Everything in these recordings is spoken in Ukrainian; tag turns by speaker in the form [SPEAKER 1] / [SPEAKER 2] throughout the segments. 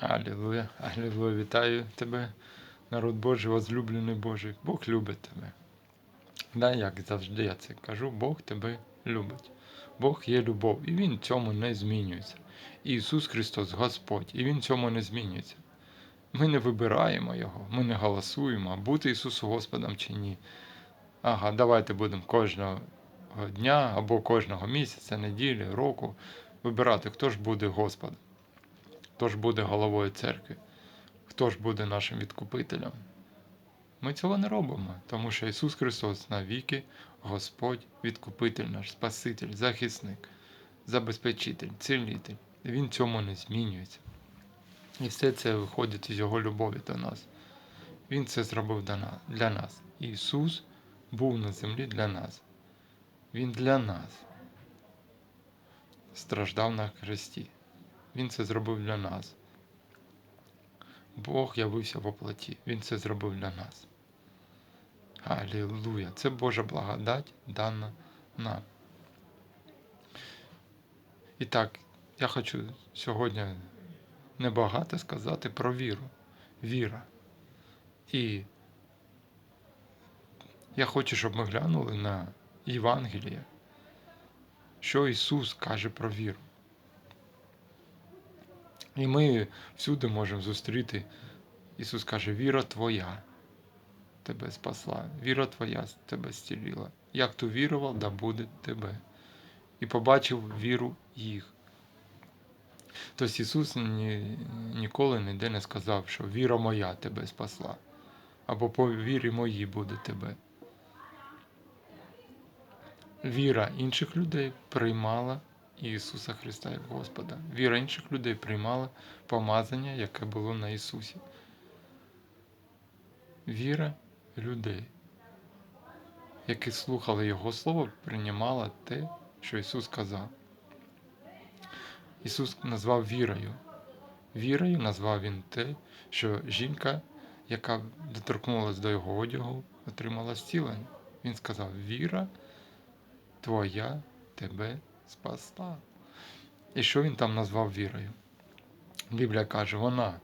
[SPEAKER 1] Алілуя, алілуя, вітаю тебе, народ Божий, возлюблений Божий. Бог любить тебе. Да, як завжди я це кажу, Бог тебе любить. Бог є любов, і Він цьому не змінюється. Ісус Христос Господь, і Він цьому не змінюється. Ми не вибираємо Його, ми не голосуємо, бути Ісусу Господом чи ні. Ага, давайте будемо кожного дня або кожного місяця, неділі, року вибирати, хто ж буде Господом, хто ж буде головою церкви, хто ж буде нашим відкупителем. Ми цього не робимо, тому що Ісус Христос навіки Господь, відкупитель наш, Спаситель, захисник, забезпечитель, цілитель. Він цьому не змінюється. І все це виходить із Його любові до нас. Він це зробив для нас. Ісус був на землі для нас. Він для нас страждав на хресті. Він це зробив для нас. Бог явився в оплаті. Він це зробив для нас. Алілуя! Це Божа благодать дана нам. І так, я хочу сьогодні небагато сказати про віру. Віра. І я хочу, щоб ми глянули на Євангеліє, що Ісус каже про віру. І ми всюди можемо зустріти. Ісус каже, віра твоя тебе спасла, віра твоя тебе зціліла. Як ти вірував, да буде тебе. І побачив віру їх. Тобто Ісус ні, ніколи ніде не сказав, що віра моя тебе спасла, або по вірі моїй буде тебе. Віра інших людей приймала Ісуса Христа як Господа. Віра інших людей приймала помазання, яке було на Ісусі. Віра людей, які слухали Його Слово, приймала те, що Ісус сказав. Ісус назвав вірою. Вірою назвав Він те, що жінка, яка доторкнулася до Його одягу, отримала зцілення. Він сказав: Віра твоя тебе спасла. І що він там назвав вірою? Біблія каже, вона,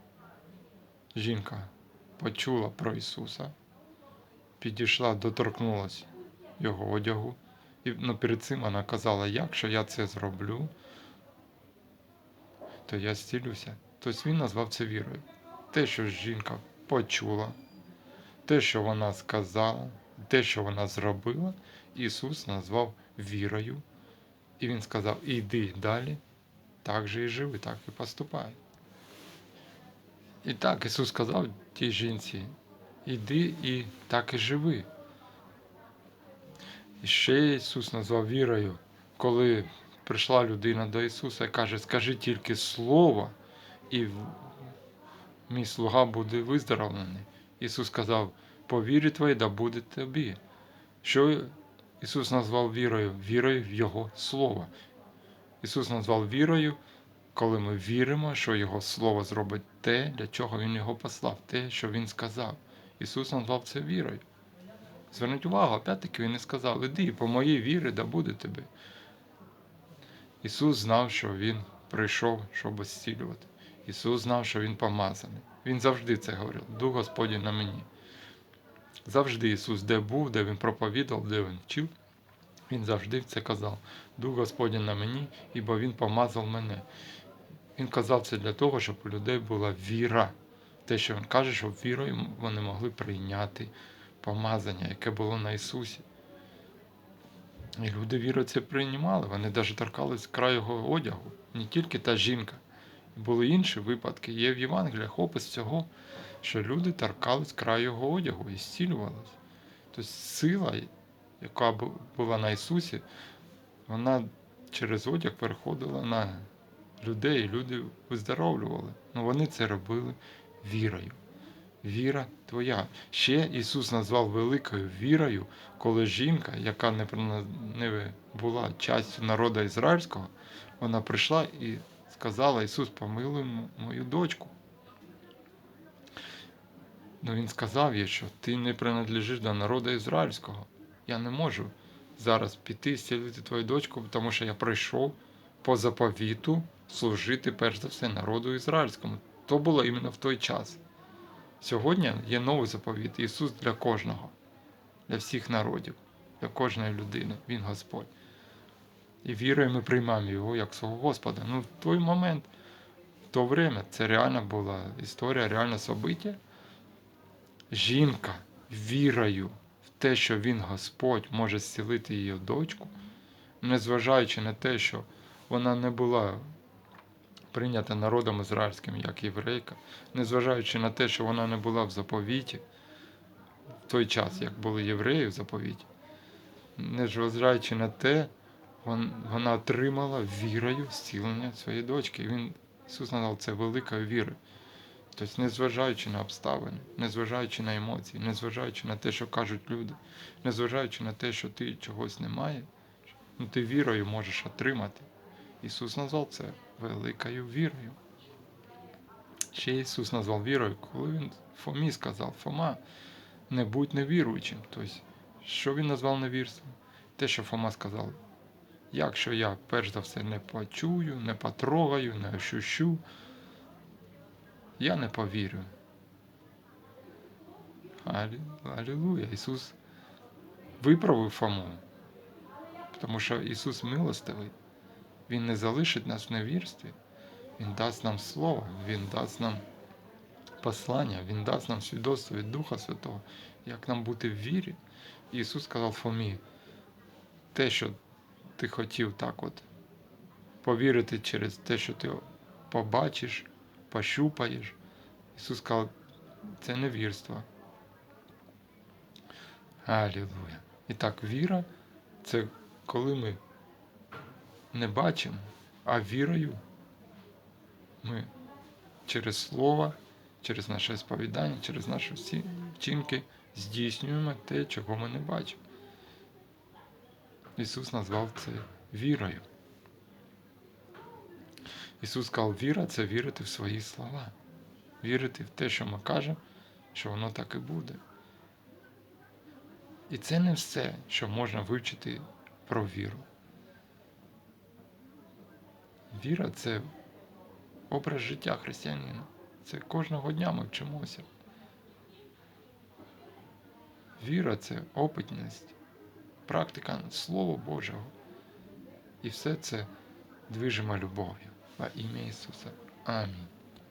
[SPEAKER 1] жінка, почула про Ісуса, підійшла, доторкнулася Його одягу, і ну, перед цим вона казала, якщо я це зроблю, то я зцілюся. Тобто він назвав це вірою. Те, що жінка почула, те, що вона сказала, те, що вона зробила, Ісус назвав вірою. І Він сказав, іди далі, так же і живи, так і поступай. І так Ісус сказав тій жінці, іди і так і живи. І ще Ісус назвав вірою, коли прийшла людина до Ісуса і каже, скажи тільки Слово, і мій слуга буде виздоровлений. Ісус сказав, по вірі твоїй да буде тобі. Що Ісус назвав вірою, вірою в Його Слово. Ісус назвав вірою, коли ми віримо, що Його Слово зробить те, для чого Він його послав, те, що Він сказав. Ісус назвав це вірою. Зверніть увагу, опять-таки Він не сказав, іди, по моїй вірі да буде тобі. Ісус знав, що Він прийшов, щоб зцілювати. Ісус знав, що Він помазаний. Він завжди це говорив, Дух Господень на мені. Завжди Ісус, де був, де Він проповідав, де Він вчив, Він завжди це казав. Дух Господень на мені, ібо Він помазав мене. Він казав це для того, щоб у людей була віра. Те, що Він каже, щоб вірою вони могли прийняти помазання, яке було на Ісусі. І люди віру це приймали, вони навіть торкались краю його одягу, не тільки та жінка. Були інші випадки. Є в Євангеліях опис цього, що люди торкались краю його одягу і зцілювалися. Тобто сила, яка була на Ісусі, вона через одяг переходила на людей, і люди виздоровлювали. Ну вони це робили вірою. Віра твоя. Ще Ісус назвав великою вірою, коли жінка, яка не була частю народу ізраїльського, вона прийшла і сказала Ісус, помилуй мою дочку. Ну Він сказав їй, що ти не принадлежиш до народу ізраїльського. Я не можу зараз піти і зцілити твою дочку, тому що я прийшов по заповіту служити перш за все народу ізраїльському. То було іменно в той час. Сьогодні є новий заповіт. Ісус для кожного, для всіх народів, для кожної людини. Він Господь. І вірою ми приймаємо Його як свого Господа. Ну, в той момент, в то время, це реально була історія, реальне собиття. Жінка вірою в те, що Він Господь може зцілити її дочку, незважаючи на те, що вона не була прийнята народом ізраїльським як єврейка, незважаючи на те, що вона не була в заповіті в той час, як були євреї в заповіті, незважаючи на те, вона отримала вірою зцілення своєї дочки. І він, Ісус назвав це великою вірою. Тобто, незважаючи на обставини, незважаючи на емоції, незважаючи на те, що кажуть люди, незважаючи на те, що ти чогось немає, ну, ти вірою можеш отримати. Ісус назвав це великою вірою. Ще Ісус назвав вірою, коли Він Фомі сказав, Фома, не будь невіруючим. Тобто, що він назвав невірством? Те, що Фома сказав, якщо я перш за все не почую, не потрогаю, не ощущу, я не повірю. Алі- Алілуя. Ісус виправив Фому, тому що Ісус милостивий. Він не залишить нас в невірстві. Він дасть нам слово, Він дасть нам послання, Він дасть нам свідоцтво від Духа Святого, як нам бути в вірі. Ісус сказав Фомі, те, що ти хотів так от повірити через те, що ти побачиш, пощупаєш. Ісус сказав, це невірство. Алілуя. І так, віра це коли ми не бачимо, а вірою ми через слово, через наше сповідання, через наші всі вчинки здійснюємо те, чого ми не бачимо. Ісус назвав це вірою. Ісус сказав, віра це вірити в свої слова, вірити в те, що ми кажемо, що воно так і буде. І це не все, що можна вивчити про віру. Віра це образ життя християнина. Це кожного дня ми вчимося. Віра це опитність, практика Слова Божого. І все це движимо любов'ю و این عیسی آمین.